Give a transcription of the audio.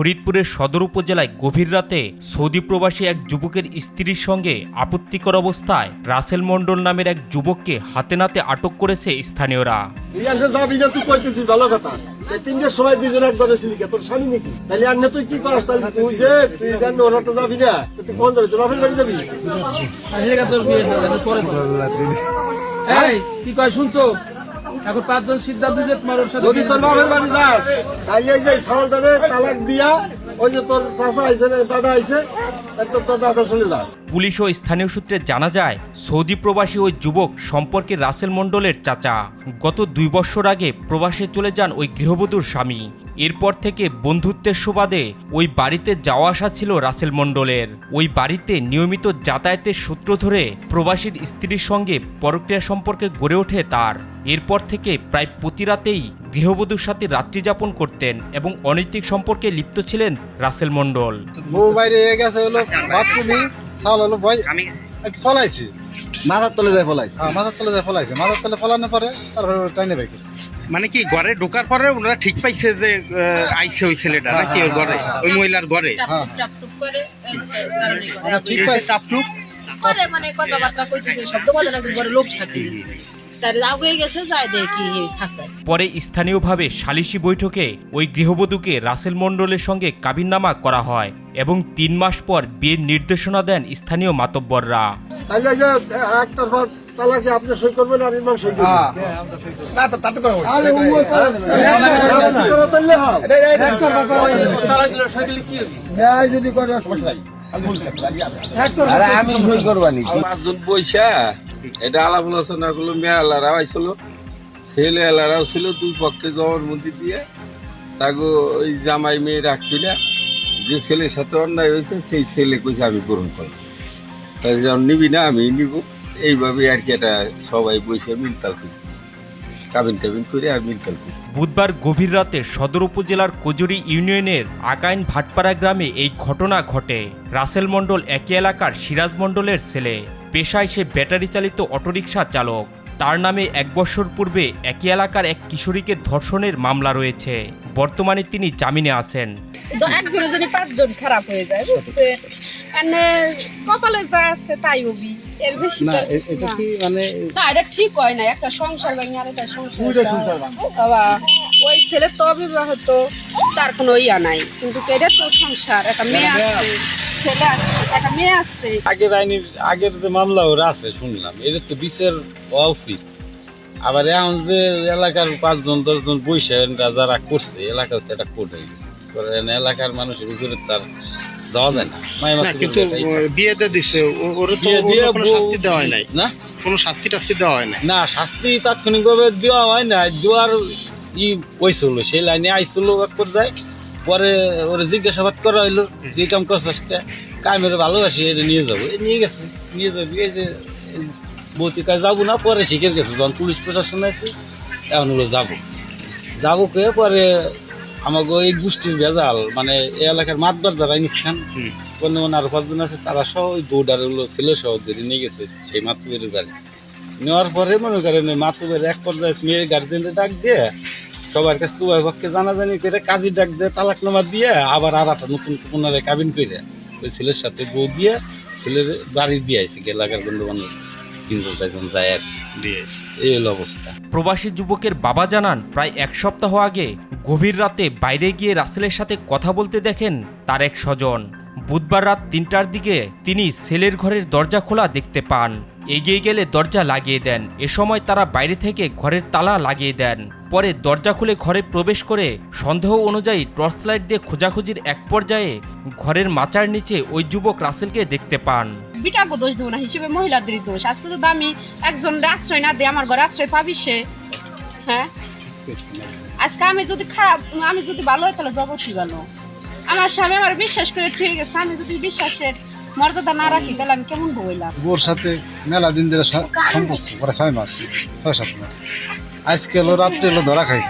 ফরিদপুরের সদর উপজেলায় গভীর রাতে সৌদি প্রবাসী এক যুবকের স্ত্রীর সঙ্গে আপত্তিকর অবস্থায় রাসেল মণ্ডল নামের এক যুবককে হাতে নাতে আটক করেছে স্থানীয়রা। তুই কইতেছিস ভালো কথা। এই তিনটের সময় দুজন একবারে ছিলি তোর স্বামী নাকি? তাহলে আন্নে তুই কি করাস? তাহলে তুই যে তুই জানি ওরা তো যাবি না তুই কোন যাবি? তোর বাড়ি যাবি? আজকে তোর বিয়ে গেছে, পরে বল। এই কি কয় শুনছো? এখন পাঁচজন সিদ্ধান্ত যে তোমার ওর সাথে যদি তোর বাপের বাড়ি যাস তাইলে যে তালাক দিয়া ওই যে তোর চাচা আইছে দাদা আইছে তোর দাদা চলে যা পুলিশ ও স্থানীয় সূত্রে জানা যায় সৌদি প্রবাসী ওই যুবক সম্পর্কে রাসেল মণ্ডলের চাচা। গত দুই বছর আগে প্রবাসে চলে যান ওই গৃহবধূর স্বামী। এরপর থেকে বন্ধুত্বের সুবাদে ওই বাড়িতে যাওয়া আসা ছিল রাসেল মণ্ডলের। ওই বাড়িতে নিয়মিত যাতায়াতের সূত্র ধরে প্রবাসীর স্ত্রীর সঙ্গে পরক্রিয়া সম্পর্কে গড়ে ওঠে তার। এরপর থেকে প্রায় প্রতি রাতেই গৃহবধূর সাথে রাত্রি যাপন করতেন এবং অনৈতিক সম্পর্কে লিপ্ত ছিলেন রাসেল মণ্ডল। বউ বাইরে গেছে হলো বাথরুমে চাল হলো ফলাইছি মাথার তলে যায় ফলাইছে। হ্যাঁ মাথার তলে যায় ফলাইছে। মাথার তলে ফলানোর পরে তারপরে টাইনে বাই করছে। মানে কি ঘরে ঢোকার পরে ওনারা ঠিক পাইছে যে আইছে ওই ছেলেটা নাকি ওর ঘরে? ওই মহিলার ঘরে? হ্যাঁ। ঠিক পাইছে। টাপটুপ করে মানে কথাবার্তা কইতেছে শব্দ বলে নাকি ঘরে লোক থাকে। তার আগে গেছে যায় দেখি পরে স্থানীয়ভাবে সালিশি বৈঠকে ওই গৃহবধূকে রাসেল মণ্ডলের সঙ্গে কাবিননামা করা হয় এবং তিন মাস পর বিয়ের নির্দেশনা দেন স্থানীয় মাতব্বররা। তাইলে এই যে একতরফা তালাকে আপনি সই করবেন আর ইমাম সই করবেন? আরে ও তাহলে তাইলে হয় আরে আমি সই করবানি। পাঁচজন পয়সা এটা আলাপ আলোচনা করল, মেয়ে আল্লাহরাও আইছিল, ছেলে আল্লাহরাও ছিল, দুই পক্ষে জবান মন্দির দিয়ে তাকে ওই জামাই মেয়ে রাখবি না যে ছেলের সাথে অন্যায় হয়েছে, সেই ছেলে কইছে, আমি পূরণ করব তাই যখন নিবি না, আমি নিব। এইভাবে আর কি এটা সবাই বসে মিলতাল করি। কাবিন টাবিন করে আর মিলতাল করি। বুধবার গভীর রাতে সদর উপজেলার কোজুরি ইউনিয়নের আকাইন ভাটপাড়া গ্রামে এই ঘটনা ঘটে। রাসেল মণ্ডল একই এলাকার সিরাজ মণ্ডলের ছেলে। পেশায় সে ব্যাটারি চালিত অটোরিকশা চালক। তার নামে এক বছর পূর্বে একই এলাকার এক কিশোরীকে ধর্ষণের মামলা রয়েছে। বর্তমানে তিনি জামিনে আছেন। তো একজনে জানি পাঁচজন খারাপ হয়ে যায় বুঝছে? কপালে যা আছে তাই হবি এর বেশি না তো আর এ- কিছু এটা কি মানে না এটা ঠিক হয় না একটা সংসার ভাঙে আর একটা সংসার বাবা ওই ছেলে তো অবিবাহিত তার কোনো ইয়া নাই। কিন্তু এটা তো সংসার একটা মেয়ে আছে। ছেলে আছে একটা মেয়ে আছে। আগের আইনের আগের যে মামলা ওরা আছে শুনলাম। এটা তো বিচার হওয়া উচিত। আবার এখন যে এলাকার পাঁচজন দশজন বৈশা যারা করছে এলাকাও তো একটা কোর্ট হয়ে গেছে। এলাকার মানুষের উপরে তার যাওয়া যায় না। মায়ের কিন্তু বিয়েতে দিছে ওর তো কোনো শাস্তি দেওয়া হয় নাই। না? কোনো শাস্তি টাস্তি দেওয়া হয় নাই। না শাস্তি তাৎক্ষণিকভাবে দেওয়া হয় না দেওয়ার ই হয়েছিল সেই লাইনে আইছিল এক পর্যায়ে। পরে ওরা জিজ্ঞাসাবাদ করা হইল যে কাম করছিস কামের ভালোবাসি এটা নিয়ে যাব। নিয়ে গেছে নিয়ে যাবি এই যে বৌতি কাজ যাব না। পরে শিখে গেছে যখন পুলিশ প্রশাসন আছে এখন হলো যাব। যাব কে পরে আমাকে এই গোষ্ঠীর ভেজাল মানে এই এলাকার মাতবার যারা ইনিস খান অন্য অন্য আরও পাঁচজন আছে তারা সহ ওই বউডার হলো ছেলে সহ ধরে নিয়ে গেছে সেই মাতৃবের বাড়ি। নেওয়ার পরে মনে করেন মাতৃবের এক পর্যায়ে মেয়ের গার্জেনকে ডাক দিয়ে সবার কাছে তো পক্ষে জানাজানি করে কাজী ডাক দিয়ে তালাকনামা দিয়ে আবার আর একটা নতুন পুনরায় কাবিন করে ওই ছেলের সাথে বউ দিয়ে ছেলের বাড়ি দিয়ে আইসি এলাকার বন্ধু বান্ধব তিনজন চারজন যায় আর এই হলো অবস্থা। প্রবাসী যুবকের বাবা জানান প্রায় এক সপ্তাহ আগে গভীর রাতে বাইরে গিয়ে রাসেলের সাথে কথা বলতে দেখেন তার এক স্বজন। বুধবার রাত তিনটার দিকে তিনি ছেলের ঘরের দরজা খোলা দেখতে পান। এগিয়ে গেলে দরজা লাগিয়ে দেন। এ সময় তারা বাইরে থেকে ঘরের তালা লাগিয়ে দেন। পরে দরজা খুলে ঘরে প্রবেশ করে সন্দেহ অনুযায়ী টর্চ লাইট দিয়ে খোঁজাখুঁজির এক পর্যায়ে ঘরের মাচার নিচে ওই যুবক রাসেলকে দেখতে পান। বিটাকে দোষ দেবো না, হিসেবে মহিলাদেরই দোষ। আজকে তো দামি একজন আশ্রয় না দিয়ে আমার ঘরে আশ্রয় পাবি সে। হ্যাঁ? আজকে আমি যদি খারাপ, আমি যদি ভালো হয় তাহলে জগৎই ভালো। আমার স্বামী আমার বিশ্বাস করে ঠিক গেছে, আমি যদি বিশ্বাসের মর্যাদা না রাখি, তাহলে আমি কেমন বইলাম ওর সাথে মেলা দিন ধরে সম্পর্ক করে ছয় মাস, ছয় সাত মাস। আজকে রাত্রে ধরা খাইছে।